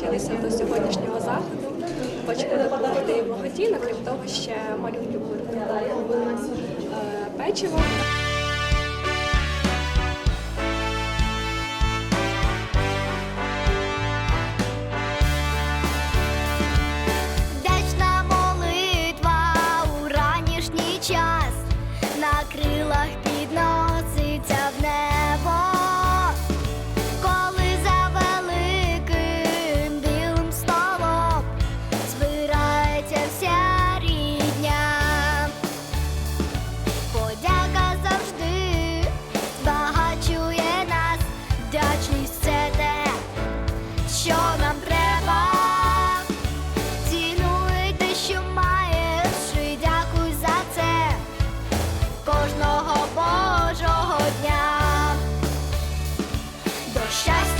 долучилися до сьогоднішнього заходу. Хочемо допомогти благодійно, крім того, ще малюнки у е, печиво. Вдячна молитва у ранішній час на крилах щастя.